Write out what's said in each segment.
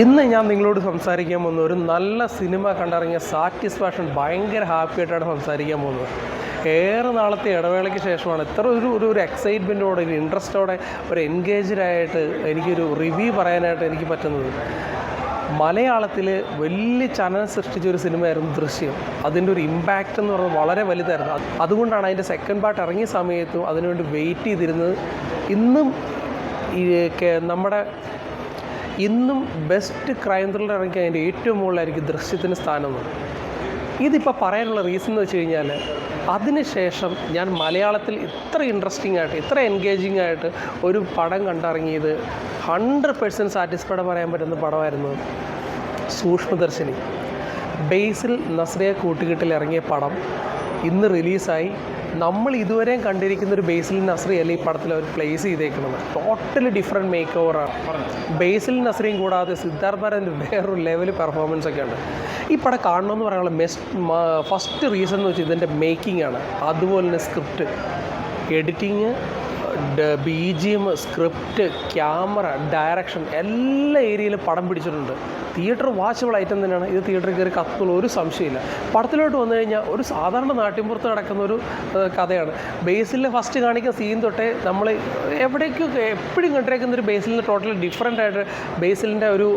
ഇന്ന് ഞാൻ നിങ്ങളോട് സംസാരിക്കാൻ പോകുന്ന ഒരു നല്ല സിനിമ കണ്ടിറങ്ങിയ സാറ്റിസ്ഫാക്ഷൻ ഭയങ്കര ഹാപ്പി ആയിട്ടാണ് സംസാരിക്കാൻ പോകുന്നത്. ഏറെ നാളത്തെ ഇടവേളയ്ക്ക് ശേഷമാണ് ഇത്ര ഒരു ഒരു ഒരു എക്സൈറ്റ്മെന്റോടെ ഒരു ഇൻട്രസ്റ്റോടെ ഒരു എൻഗേജ്ഡ് ആയിട്ട് എനിക്കൊരു റിവ്യൂ പറയാനായിട്ട് എനിക്ക് പറ്റുന്നത്. മലയാളത്തിൽ വലിയ ചലനം സൃഷ്ടിച്ച ഒരു സിനിമയായിരുന്നു ദൃശ്യം. അതിന്റെ ഒരു ഇമ്പാക്റ്റ് എന്ന് പറഞ്ഞാൽ വളരെ വലുതായിരുന്നു. അത് അതുകൊണ്ടാണ് അതിന്റെ സെക്കൻഡ് പാർട്ട് ഇറങ്ങിയ സമയത്തും അതിനുവേണ്ടി വെയിറ്റ് ചെയ്തിരുന്നത്. ഇന്നും ഈ നമ്മുടെ ഇന്നും ബെസ്റ്റ് ക്രൈം ത്രില്ലർ ഇറങ്ങി അതിന്റെ ഏറ്റവും മുകളിലായിരിക്കും ദൃശ്യത്തിന് സ്ഥാനം. ഇതിപ്പോൾ പറയാനുള്ള റീസൺ എന്ന് വെച്ച് കഴിഞ്ഞാൽ അതിനുശേഷം ഞാൻ മലയാളത്തിൽ ഇത്ര ഇൻട്രസ്റ്റിംഗ് ആയിട്ട് ഇത്ര എൻഗേജിംഗ് ആയിട്ട് ഒരു പടം കണ്ടിറങ്ങിയത് ഹൺഡ്രഡ് പേഴ്സന്റ് സാറ്റിസ്ഫൈഡ് പറയാൻ പറ്റുന്ന പടമായിരുന്നു സൂക്ഷ്മദർശിനി ബേസിൽ നസ്രിയ കൂട്ടുകെട്ടിൽ ഇറങ്ങിയ പടം ഇന്ന് റിലീസായി നമ്മൾ ഇതുവരെയും കണ്ടിരിക്കുന്ന ഒരു ബേസിൽ നസ്രി അല്ല ഈ പടത്തിൽ അവർ പ്ലേസ് ചെയ്തേക്കുന്നത്? ടോട്ടലി ഡിഫറെന്റ് മേക്ക് ഓവറാണ് ബേസിൽ നസ്രിയും കൂടാതെ സിദ്ധാർത്ഥ് ഭരന്റെ വേറൊരു ലെവൽ പെർഫോമൻസ് ഒക്കെ ഉണ്ട്. ഈ പടം കാണണമെന്ന് പറയാനുള്ള മെസ്റ്റ് ഫസ്റ്റ് റീസൺ എന്ന് വെച്ചാൽ ഇതിന്റെ മേക്കിംഗ് ആണ്. അതുപോലെ തന്നെ script editing B G M script camera direction എല്ലാ ഏരിയയിലും പടം പിടിച്ചിട്ടുണ്ട്. തിയേറ്റർ വാച്ചബിൾ ഐറ്റം തന്നെയാണ്. ഇത് തിയേറ്ററിൽ കയറി കത്തുള്ള ഒരു സംശയമില്ല. പടത്തിലോട്ട് വന്നു കഴിഞ്ഞാൽ ഒരു സാധാരണ നാട്ടിൻപുറത്ത് നടക്കുന്ന ഒരു കഥയാണ്. ബേസിലെ ഫസ്റ്റ് കാണിക്കുന്ന സീൻ തൊട്ടേ നമ്മൾ എവിടേക്കും എപ്പോഴും കണ്ടിരിക്കുന്ന ഒരു ബേസിലിന്റെ ടോട്ടലി ഡിഫറെന്റ് ആയിട്ട് ബേസിലിന്റെ ഒരു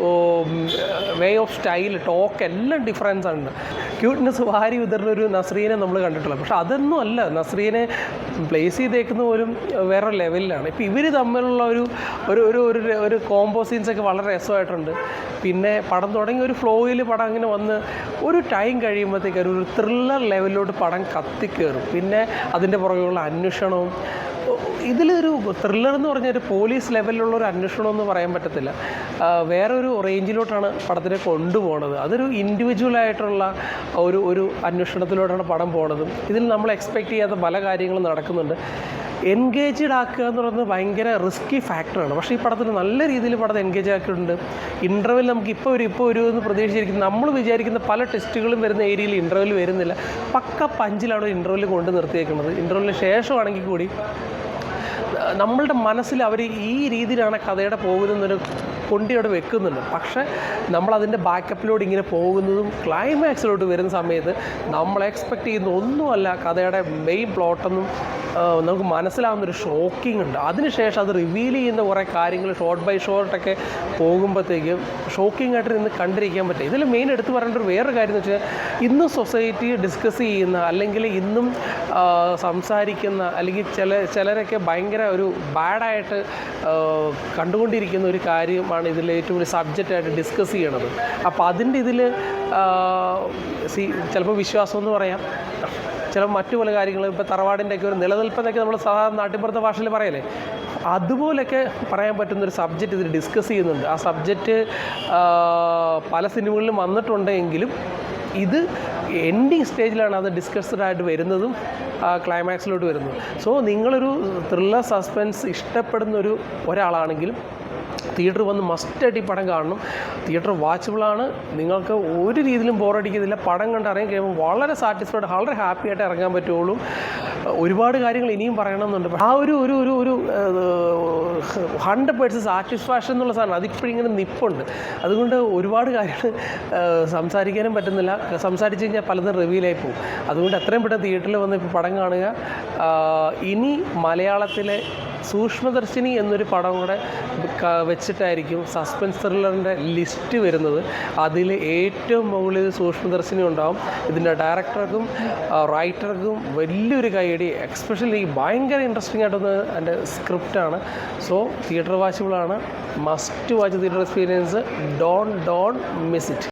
വേ ഓഫ് സ്റ്റൈൽ ടോക്ക് എല്ലാം ഡിഫറൻസ് ആണ്. ക്യൂട്ട്നെസ് വാരി ഉതിർന്ന ഒരു നസ്രീനെ നമ്മൾ കണ്ടിട്ടുള്ളത്. പക്ഷെ അതൊന്നും അല്ല. നസ്രീനെ പ്ലേസ് ചെയ്തേക്കുന്ന പോലും വേറെ ലെവലിലാണ് ഇപ്പോൾ ഇവർ തമ്മിലുള്ള ഒരു ഒരു ഒരു ഒരു കോമ്പോ കോംബോ സീൻസ് ഒക്കെ വളരെ രസമായിട്ടുണ്ട്. പിന്നെ പടം തുടങ്ങി ഒരു ഫ്ലോയിൽ പടം അങ്ങനെ വന്ന് ഒരു ടൈം കഴിയുമ്പോഴത്തേക്ക് ഒരു ത്രില്ലർ ലെവലിലോട്ട് പടം കത്തിക്കയറും പിന്നെ അതിന്റെ പുറകെയുള്ള അന്വേഷണവും ഇതിലൊരു ത്രില്ലർ എന്ന് പറഞ്ഞാൽ ഒരു പോലീസ് ലെവലിലുള്ള ഒരു അന്വേഷണം എന്ന് പറയാൻ പറ്റത്തില്ല. വേറൊരു റേഞ്ചിലോട്ടാണ് പടത്തിനെ കൊണ്ടുപോകുന്നത് അതൊരു ഇൻഡിവിജ്വലായിട്ടുള്ള ഒരു ഒരു അന്വേഷണത്തിലോട്ടാണ് പടം പോണതും. ഇതിൽ നമ്മൾ എക്സ്പെക്റ്റ് ചെയ്യാത്ത പല കാര്യങ്ങളും നടക്കുന്നുണ്ട്. എൻഗേജ്ഡ് ആക്കുക എന്ന് പറയുന്നത് ഭയങ്കര റിസ്കി ഫാക്ടറാണ് പക്ഷേ ഈ പടത്തിന് നല്ല രീതിയിൽ പടത്തെ എൻഗേജ് ആക്കിയിട്ടുണ്ട്. ഇന്റർവെൽ നമുക്ക് ഇപ്പോൾ ഒരു ഇപ്പോൾ ഒരു എന്ന് പ്രതീക്ഷിച്ചിരിക്കും നമ്മൾ വിചാരിക്കുന്ന പല ടെസ്റ്റുകളും വരുന്ന ഏരിയയിൽ ഇന്റർവെൽ വരുന്നില്ല. പക്ക പഞ്ചിലാണ് ഇന്റർവെൽ കൊണ്ട് നിർത്തിയേക്കുന്നത്. ഇന്റർവെല്ലിന് ശേഷമാണെങ്കിൽ കൂടി നമ്മളുടെ മനസ്സിൽ അവർ ഈ രീതിയിലാണ് കഥയുടെ പോകുന്നതെന്നൊരു കൊണ്ടി അവിടെ വെക്കുന്നുണ്ട്. പക്ഷേ നമ്മളതിന്റെ ബാക്കപ്പിലോട്ട് ഇങ്ങനെ പോകുന്നതും ക്ലൈമാക്സിലോട്ട് വരുന്ന സമയത്ത് നമ്മൾ എക്സ്പെക്റ്റ് ചെയ്യുന്ന ഒന്നുമല്ല കഥയുടെ മെയിൻ പ്ലോട്ടൊന്നും നമുക്ക് മനസ്സിലാവുന്നൊരു ഷോക്കിംഗ് ഉണ്ട്. അതിനുശേഷം അത് റിവീൽ ചെയ്യുന്ന കുറേ കാര്യങ്ങൾ ഷോർട്ട് ബൈ ഷോർട്ടൊക്കെ പോകുമ്പോഴത്തേക്കും ഷോക്കിംഗ് ആയിട്ട് നിന്ന് കണ്ടിരിക്കാൻ പറ്റും. ഇതിൽ മെയിൻ എടുത്തു പറയേണ്ട ഒരു വേറൊരു കാര്യം എന്ന് വെച്ചാൽ ഇന്നും സൊസൈറ്റി ഡിസ്കസ് ചെയ്യുന്ന അല്ലെങ്കിൽ ഇന്നും സംസാരിക്കുന്ന അല്ലെങ്കിൽ ചില ചിലരൊക്കെ ഭയങ്കര ഒരു ബാഡായിട്ട് കണ്ടുകൊണ്ടിരിക്കുന്ന ഒരു കാര്യമാണ് ഇതിൽ ഏറ്റവും വലിയ സബ്ജക്റ്റായിട്ട് ഡിസ്കസ് ചെയ്യണത്. അപ്പോൾ അതിന്റെ ഇതിൽ ചിലപ്പോൾ വിശ്വാസം എന്ന് പറയാം. ചില മറ്റു പല കാര്യങ്ങളും ഇപ്പോൾ തറവാടിന്റെയൊക്കെ ഒരു നിലനിൽപ്പെന്നൊക്കെ നമ്മൾ സാധാരണ നാട്ടിൻപുറത്തെ ഭാഷയിൽ പറയല്ലേ? അതുപോലെയൊക്കെ പറയാൻ പറ്റുന്ന ഒരു സബ്ജക്റ്റ് ഇതിൽ ഡിസ്കസ് ചെയ്യുന്നുണ്ട്. ആ സബ്ജക്റ്റ് പല സിനിമകളിലും വന്നിട്ടുണ്ടെങ്കിലും ഇത് എൻഡിങ് സ്റ്റേജിലാണ് അത് ഡിസ്കസ്ഡ് ആയിട്ട് വരുന്നതും ക്ലൈമാക്സിലോട്ട് വരുന്നത്. സോ നിങ്ങളൊരു ത്രില്ലർ സസ്പെൻസ് ഇഷ്ടപ്പെടുന്ന ഒരു ഒരാളാണെങ്കിലും തിയേറ്റർ വന്ന് മസ്റ്റായിട്ട് ഈ പടം കാണണം. തിയേറ്റർ വാച്ചബിളാണ് നിങ്ങൾക്ക് ഒരു രീതിയിലും ബോറടിക്കുന്നില്ല പടം കണ്ട് ഇറങ്ങി കഴിയുമ്പോൾ വളരെ സാറ്റിസ്ഫൈഡ് വളരെ ഹാപ്പി ആയിട്ട് ഇറങ്ങാൻ പറ്റുള്ളൂ. ഒരുപാട് കാര്യങ്ങൾ ഇനിയും പറയണമെന്നുണ്ട്. ആ ഒരു ഒരു ഒരു ഒരു ഹൺഡ്രഡ് പേഴ്സന്റ് സാറ്റിസ്ഫാക്ഷൻ എന്നുള്ള സാധനം അതിപ്പോഴും ഇങ്ങനെ നിപ്പുണ്ട്. അതുകൊണ്ട് ഒരുപാട് കാര്യങ്ങൾ സംസാരിക്കാനും പറ്റുന്നില്ല. സംസാരിച്ച് കഴിഞ്ഞാൽ പലതും റിവീലായി പോകും. അതുകൊണ്ട് എത്രയും പെട്ടെന്ന് തിയേറ്ററിൽ വന്ന് ഇപ്പോൾ പടം കാണുക. ഇനി മലയാളത്തിലെ സൂക്ഷ്മദർശിനി എന്നൊരു പടം കൂടെ വെച്ചിട്ടായിരിക്കും സസ്പെൻസ് ത്രില്ലറിന്റെ ലിസ്റ്റ് വരുന്നത്. അതിൽ ഏറ്റവും മുകളിൽ സൂക്ഷ്മദർശിനി ഉണ്ടാവും. ഇതിന്റെ ഡയറക്ടർക്കും റൈറ്റർക്കും വലിയൊരു കൈയടി എക്സ്പെഷ്യലി ഭയങ്കര ഇൻട്രസ്റ്റിംഗ് ആയിട്ടൊന്ന് എന്റെ സ്ക്രിപ്റ്റാണ്. So theatre വാച്ചബിളാണ്. Must watch theatre experience. Don't don't miss it.